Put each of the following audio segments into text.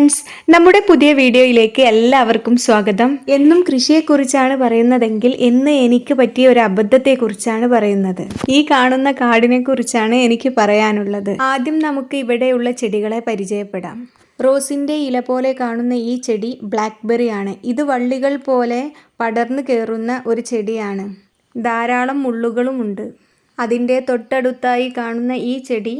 Friends നമ്മുടെ പുതിയ വീഡിയോയിലേക്ക് എല്ലാവർക്കും സ്വാഗതം. എന്നും കൃഷിയെക്കുറിച്ചാണ് പറയുന്നതെങ്കിൽ ഇന്ന് എനിക്ക് പറ്റിയ ഒരു അബദ്ധത്തെക്കുറിച്ചാണ് പറയുന്നത്. ഈ കാണുന്ന കാടിനെ കുറിച്ചാണ് എനിക്ക് പറയാനുള്ളത്. ആദ്യം നമുക്ക് ഇവിടെയുള്ള ചെടികളെ പരിചയപ്പെടാം. റോസിന്റെ ഇല പോലെ കാണുന്ന ഈ ചെടി ബ്ലാക്ക്ബെറി ആണ്. ഇത് വള്ളികൾ പോലെ പടർന്നു കയറുന്ന ഒരു ചെടിയാണ്. ധാരാളം മുള്ളുകളുമുണ്ട്. അതിന്റെ തൊട്ടടുത്തായി കാണുന്ന ഈ ചെടി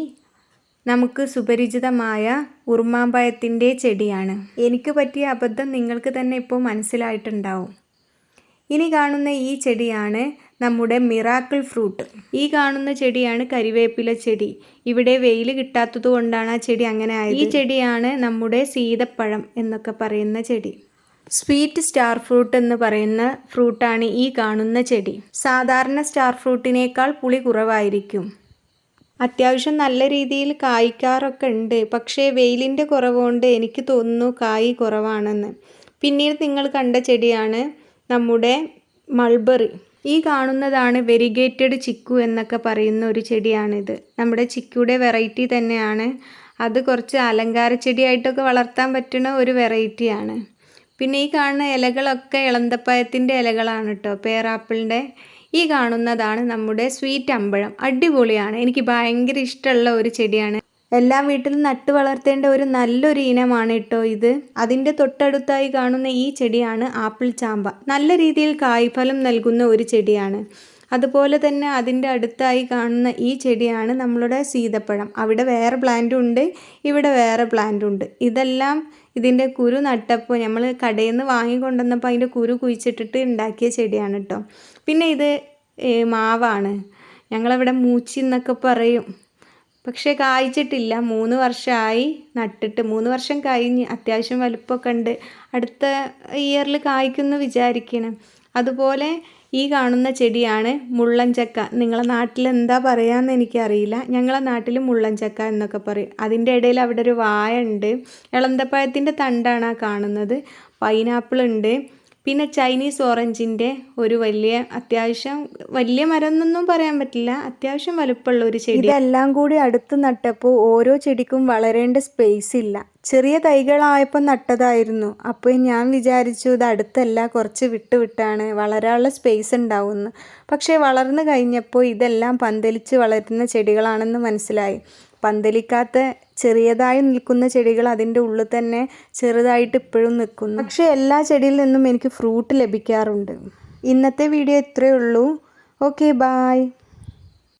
നമുക്ക് സുപരിചിതമായ ഉറുമാമ്പയത്തിന്റെ ചെടിയാണ്. എനിക്ക് പറ്റിയ അബദ്ധം നിങ്ങൾക്ക് തന്നെ ഇപ്പോൾ മനസ്സിലായിട്ടുണ്ടാവും. ഇനി കാണുന്ന ഈ ചെടിയാണ് നമ്മുടെ മിറാക്കിൾ ഫ്രൂട്ട്. ഈ കാണുന്ന ചെടിയാണ് കരിവേപ്പില ചെടി. ഇവിടെ വെയിൽ കിട്ടാത്തത് കൊണ്ടാണ് ആ ചെടി അങ്ങനെ ആയത്. ഈ ചെടിയാണ് നമ്മുടെ സീതപ്പഴം എന്നൊക്കെ പറയുന്ന ചെടി. സ്വീറ്റ് സ്റ്റാർ ഫ്രൂട്ട് എന്ന് പറയുന്ന ഫ്രൂട്ടാണ് ഈ കാണുന്ന ചെടി. സാധാരണ സ്റ്റാർ ഫ്രൂട്ടിനേക്കാൾ പുളി കുറവായിരിക്കും. അത്യാവശ്യം നല്ല രീതിയിൽ കായ്ക്കാറൊക്കെ ഉണ്ട്. പക്ഷേ വെയിലിന്റെ കുറവുകൊണ്ട് എനിക്ക് തോന്നുന്നു കായ് കുറവാണെന്ന്. പിന്നീട് നിങ്ങൾ കണ്ട ചെടിയാണ് നമ്മുടെ മൾബറി. ഈ കാണുന്നതാണ് വെരിഗേറ്റഡ് ചിക്കു എന്നൊക്കെ പറയുന്ന ഒരു ചെടിയാണിത്. നമ്മുടെ ചിക്കുയുടെ വെറൈറ്റി തന്നെയാണ്. അത് കുറച്ച് അലങ്കാര ചെടിയായിട്ടൊക്കെ വളർത്താൻ പറ്റുന്ന ഒരു വെറൈറ്റിയാണ്. പിന്നെ ഈ കാണുന്ന ഇലകളൊക്കെ ഇളന്തപ്പഴത്തിന്റെ ഇലകളാണ് കേട്ടോ. പേറാപ്പിളിന്റെ ഈ കാണുന്നതാണ് നമ്മുടെ സ്വീറ്റ് അമ്പഴം. അടിപൊളിയാണ്. എനിക്ക് ഭയങ്കര ഇഷ്ടമുള്ള ഒരു ചെടിയാണ്. എല്ലാ വീട്ടിലും നട്ടു വളർത്തേണ്ട ഒരു നല്ലൊരു ഇനമാണ് കേട്ടോ ഇത്. അതിന്റെ തൊട്ടടുത്തായി കാണുന്ന ഈ ചെടിയാണ് ആപ്പിൾ ചാമ്പ. നല്ല രീതിയിൽ കായ്ഫലം നൽകുന്ന ഒരു ചെടിയാണ്. അതുപോലെ തന്നെ അതിന്റെ അടുത്തായി കാണുന്ന ഈ ചെടിയാണ് നമ്മളുടെ സീതപ്പഴം. അവിടെ വേറെ പ്ലാന്റും ഉണ്ട് ഇവിടെ വേറെ പ്ലാന്റും ഉണ്ട്. ഇതെല്ലാം ഇതിന്റെ കുരു നട്ടപ്പോൾ നമ്മൾ കടയിൽ നിന്ന് വാങ്ങിക്കൊണ്ടുവന്നപ്പോൾ അതിന്റെ കുരു കുഴിച്ചിട്ടിട്ട് ഉണ്ടാക്കിയ ചെടിയാണ് കേട്ടോ. പിന്നെ ഇത് മാവാണ്. ഞങ്ങളവിടെ മൂച്ചി എന്നൊക്കെ പറയും. പക്ഷേ കായ്ച്ചിട്ടില്ല. മൂന്ന് വർഷമായി നട്ടിട്ട് മൂന്ന് വർഷം കഴിഞ്ഞ് അത്യാവശ്യം വലുപ്പമൊക്കെ ഉണ്ട്. അടുത്ത ഇയറിൽ കായ്ക്കുമെന്ന് വിചാരിക്കണം. അതുപോലെ ഈ കാണുന്ന ചെടിയാണ് മുള്ളൻചക്ക. നിങ്ങളെ നാട്ടിൽ എന്താ പറയാമെന്ന് എനിക്കറിയില്ല. ഞങ്ങളെ നാട്ടിൽ മുള്ളൻചക്ക എന്നൊക്കെ പറയും. അതിന്റെ ഇടയിൽ അവിടെ ഒരു വായ ഉണ്ട് ഇളന്തപ്പഴത്തിന്റെ തണ്ടാണ് ആ കാണുന്നത്. പൈനാപ്പിൾ ഉണ്ട് പിന്നെ ചൈനീസ് ഓറഞ്ചിന്റെ ഒരു വലിയ അത്യാവശ്യം വലിയ മരം എന്നൊന്നും പറയാൻ പറ്റില്ല. അത്യാവശ്യം വലുപ്പമുള്ള ഒരു ചെടി. ഇതെല്ലാം കൂടി അടുത്ത് നട്ടപ്പോൾ ഓരോ ചെടിക്കും വളരേണ്ട സ്പേസ് ഇല്ല. ചെറിയ തൈകളായപ്പോൾ നട്ടതായിരുന്നു. അപ്പോൾ ഞാൻ വിചാരിച്ചു ഇത് അടുത്തല്ല കുറച്ച് വിട്ടുവിട്ടാണ് വളരാനുള്ള സ്പേസ് ഉണ്ടാവുമെന്ന്. പക്ഷേ വളർന്നു കഴിഞ്ഞപ്പോൾ ഇതെല്ലാം പന്തലിച്ച് വളരുന്ന ചെടികളാണെന്ന് മനസ്സിലായി. പന്തലിക്കാത്ത ചെറിയതായി നിൽക്കുന്ന ചെടികൾ അതിന്റെ ഉള്ളിൽ തന്നെ ചെറുതായിട്ട് ഇപ്പോഴും നിൽക്കുന്നു. പക്ഷേ എല്ലാ ചെടിയിൽ നിന്നും എനിക്ക് ഫ്രൂട്ട് ലഭിക്കാറുണ്ട്. ഇന്നത്തെ വീഡിയോ ഇത്രയേ ഉള്ളൂ. Okay bye